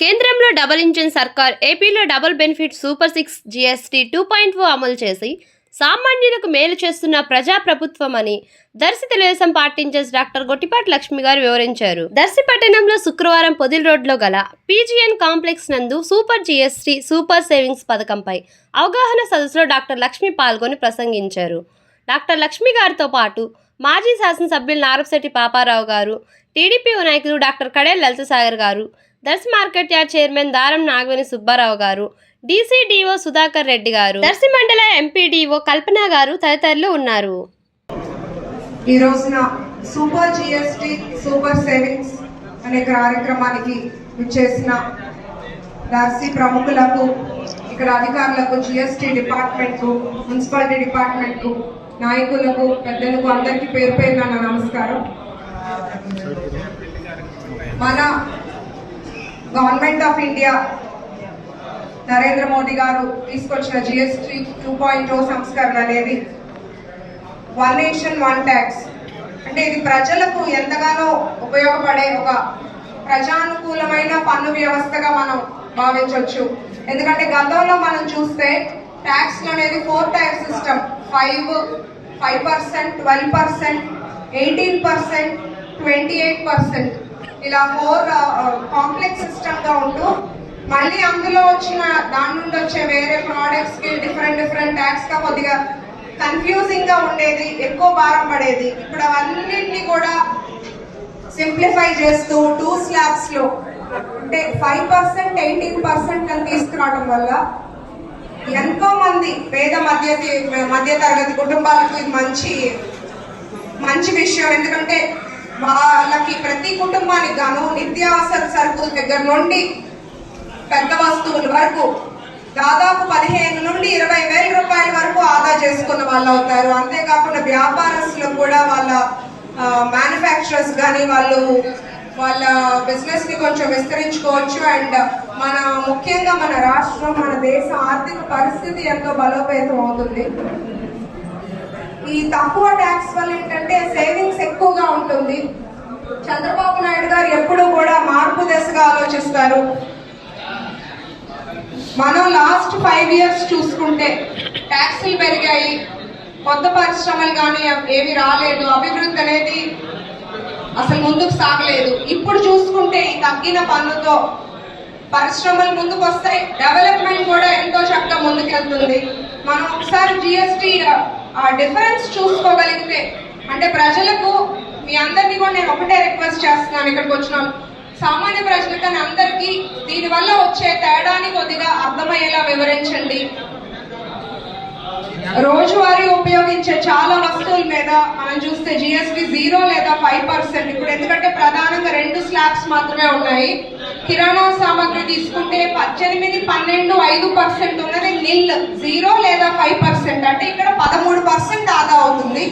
కేంద్రంలో double engine సర్కార్ ఏపీలో double benefit super six GST two point O అమలు చేసి సామాన్యులకు మేలు చేస్తున్న ప్రజాప్రభుత్వం అని Darsi Telugudesam party incharge doctor Gottipati Lakshmi garu వివరించారు. దర్శి పట్టణంలో శుక్రవారం పొదిల్ రోడ్లో గల పీజీఎన్ కాంప్లెక్స్ నందు సూపర్ జీఎస్టీ సూపర్ సేవింగ్స్ పథకంపై అవగాహన సదస్సులో డాక్టర్ లక్ష్మి పాల్గొని ప్రసంగించారు. డాక్టర్ లక్ష్మి గారితో పాటు మాజీ శాసనసభ్యులు నారపశెట్టి పాపారావు గారు టీడీపీ నాయకులు డాక్టర్ కడే లలితసాగర్ గారు దర్శి మార్కెట్ యార్డ్ చైర్మన్ దారం నాగవేణి సుబ్బారావు గారు డీసీడీఓ సుధాకర్ రెడ్డి గారు దర్శి మండల ఎంపీడీఓ కల్పన గారు తదితరులు ఉన్నారు. ఈ రోజున సూపర్ జిఎస్టి సూపర్ సేవింగ్స్ అనే కార్యక్రమానికి విచ్చేసిన దర్శి ప్రముఖులకు ఇక్కడ అధికారులకు జిఎస్టి డిపార్ట్మెంట్ మున్సిపాలిటీ డిపార్ట్మెంట్ నాయకులకు పెద్దలకు అందరికీ పేరు పేరున నా నమస్కారం. మన government of India Narendra Modi garu తీసుకొచ్చిన జిఎస్టి టూ పాయింట్ సంస్కరణ అనేది వన్ నేషన్ వన్ ట్యాక్స్. అంటే ఇది ప్రజలకు ఎంతగానో ఉపయోగపడే ఒక ప్రజానుకూలమైన పన్ను వ్యవస్థగా మనం భావించవచ్చు ఎందుకంటే గతంలో మనం చూస్తే ట్యాక్స్ అనేది four tax system. Five five percent twelve percent eighteen percent twenty eight percent. ఇలా ఫోర్ కాంప్లెక్స్ సిస్టమ్గా ఉంటూ మళ్ళీ అందులో వచ్చిన దాని నుండి వచ్చే వేరే ప్రోడక్ట్స్కి డిఫరెంట్ డిఫరెంట్ ట్యాక్స్గా కొద్దిగా కన్ఫ్యూజింగ్గా ఉండేది ఎక్కువ భారం పడేది. ఇప్పుడు అవన్నింటినీ కూడా సింప్లిఫై చేస్తూ టూ స్లాబ్స్లో అంటే ఫైవ్ పర్సెంట్ ఎయిటీన్ పర్సెంట్ అని తీసుకురావడం వల్ల ఎంతో మంది పేద మధ్య మధ్య తరగతి కుటుంబాలకు ఇది మంచి మంచి విషయం. ఎందుకంటే వాళ్ళకి ప్రతి కుటుంబానికి గాను నిత్యావసర సరుకుల దగ్గర నుండి పెద్ద వస్తువుల వరకు దాదాపు పదిహేను నుండి ఇరవై వేల రూపాయల వరకు ఆదా చేసుకున్న వాళ్ళు అవుతారు. అంతేకాకుండా వ్యాపారస్తులకు కూడా వాళ్ళ మ్యానుఫ్యాక్చరర్స్ కానీ వాళ్ళు వాళ్ళ బిజినెస్ని కొంచెం విస్తరించుకోవచ్చు. అండ్ మన ముఖ్యంగా మన రాష్ట్రం మన దేశ ఆర్థిక పరిస్థితి ఎంతో బలోపేతం అవుతుంది. ఈ తక్కువ ట్యాక్స్ వల్ల ఏంటంటే సేవింగ్స్ ఎక్కువగా ఉంటుంది. చంద్రబాబు నాయుడు గారు ఎప్పుడూ కూడా మార్పు దశగా ఆలోచిస్తారు. మనం లాస్ట్ ఫైవ్ ఇయర్స్ చూసుకుంటే ట్యాక్సీలు పెరిగాయి. కొత్త పరిశ్రమలు కానీ ఏవి రాలేదు. అభివృద్ధి అనేది అసలు ముందుకు సాగలేదు. ఇప్పుడు చూసుకుంటే ఈ తగ్గిన పన్నుతో పరిశ్రమలు ముందుకు వస్తాయి డెవలప్మెంట్ కూడా ఎంతో చక్కగా ముందుకెళ్తుంది. మనం ఒకసారి జిఎస్టి ఆ డిఫరెన్స్ చూసుకోగలిగితే అంటే ప్రజలకు మీ అందరినీ కూడా నేను ఒకటే రిక్వెస్ట్ చేస్తున్నాను ఇక్కడికి వచ్చిన సామాన్య ప్రజలకు కానీ అందరికీ దీనివల్ల వచ్చే తేడాని కొద్దిగా అర్థమయ్యేలా వివరించండి. రోజువారీ ఉపయోగించే చాలా వస్తువుల మీద మనం చూస్తే జిఎస్టి జీరో లేదా ఫైవ్ పర్సెంట్ ఇప్పుడు ఎందుకంటే ప్రధానంగా రెండు స్లాబ్స్ మాత్రమే ఉన్నాయి. కిరాణా సామాగ్రి తీసుకుంటే పద్దెనిమిది పన్నెండు ఐదు పర్సెంట్ ఉన్నది. నిల్ జీరో లేదా ఫైవ్ పర్సెంట్ అంటే ఇక్కడ పదమూడు పర్సెంట్ ఆదా అవుతుంది.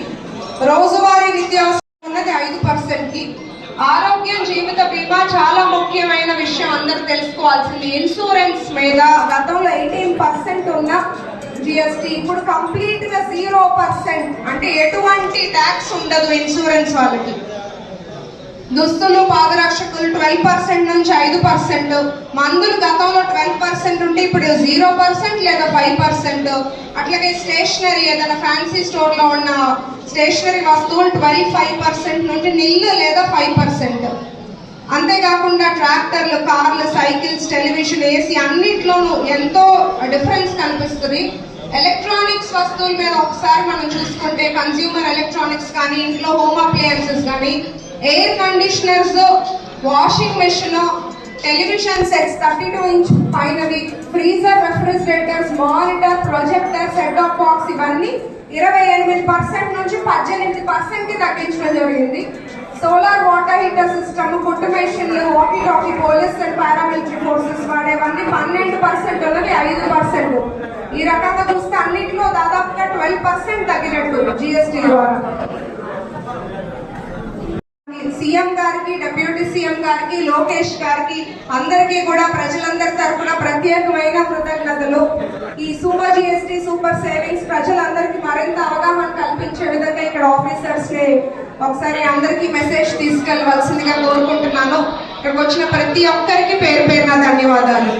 రోజువారీ నిత్యావసరం ఉన్నది ఐదు పర్సెంట్కి. ఆరోగ్యం జీవిత బీమా చాలా ముఖ్యమైన విషయం అందరూ తెలుసుకోవాల్సింది. ఇన్సూరెన్స్ మీద గతంలో ఎయిటీన్ పర్సెంట్ ఉన్న జిఎస్టి ఇప్పుడు కంప్లీట్గా జీరో పర్సెంట్. అంటే ఎటువంటి ట్యాక్స్ ఉండదు ఇన్సూరెన్స్ వాళ్ళకి. దుస్తులు పాదరక్షకులు ట్వెల్వ్ పర్సెంట్ నుంచి ఐదు పర్సెంట్. మందులు గతంలో ట్వెల్వ్ పర్సెంట్ అంటే ఇప్పుడు జీరో పర్సెంట్ లేదా ఫైవ్ పర్సెంట్ అట్లాగే స్టేషనరీ ఏదైనా ఫ్యాన్సీ స్టోర్లో ఉన్న స్టేషనరీ వస్తువులు ట్వెల్వ్ ఫైవ్ పర్సెంట్ నుండి నిల్లు లేదా ఫైవ్ పర్సెంట్ అంతేకాకుండా ట్రాక్టర్లు కార్లు సైకిల్స్ టెలివిజన్ ఏసీ అన్నిట్లోనూ ఎంతో డిఫరెన్స్ కనిపిస్తుంది. ఎలక్ట్రానిక్స్ వస్తువుల మీద ఒకసారి మనం చూసుకుంటే కన్స్యూమర్ ఎలక్ట్రానిక్స్ కానీ ఇంట్లో హోమ్ అప్లయన్సెస్ కానీ air conditioners washing machine television sets thirty two inch పైనవి freezer refrigerators monitor projector set of box ఇవన్నీ ఇరవై ఎనిమిది పర్సెంట్ నుంచి పద్దెనిమిది పర్సెంట్కి తగ్గించడం జరిగింది. సోలార్ వాటర్ హీటర్ సిస్టమ్ కుట్టు మెషిన్లు talkie police and paramilitary forces వాడేవన్నీ పన్నెండు పర్సెంట్ ఉన్నవి ఐదు పర్సెంట్. ఈ రకంగా చూస్తే అన్నింటిలో దాదాపుగా ట్వెల్వ్ పర్సెంట్ తగ్గినట్టు జిఎస్టీ ద్వారా. CM garu deputy CM garu Lokesh garu అందరికీ కూడా ప్రజలందరి తరఫున ప్రత్యేకమైన కృతజ్ఞతలు. ఈ సూపర్ జిఎస్టి సూపర్ సేవింగ్స్ ప్రజలందరికీ మరింత అవగాహన కల్పించే విధంగా ఇక్కడ ఆఫీసర్స్ని ఒకసారి అందరికీ మెసేజ్ తీసుకెళ్ళవలసిందిగా కోరుకుంటున్నాను. ఇక్కడికి వచ్చిన ప్రతి ఒక్కరికి పేరు పేరున ధన్యవాదాలు.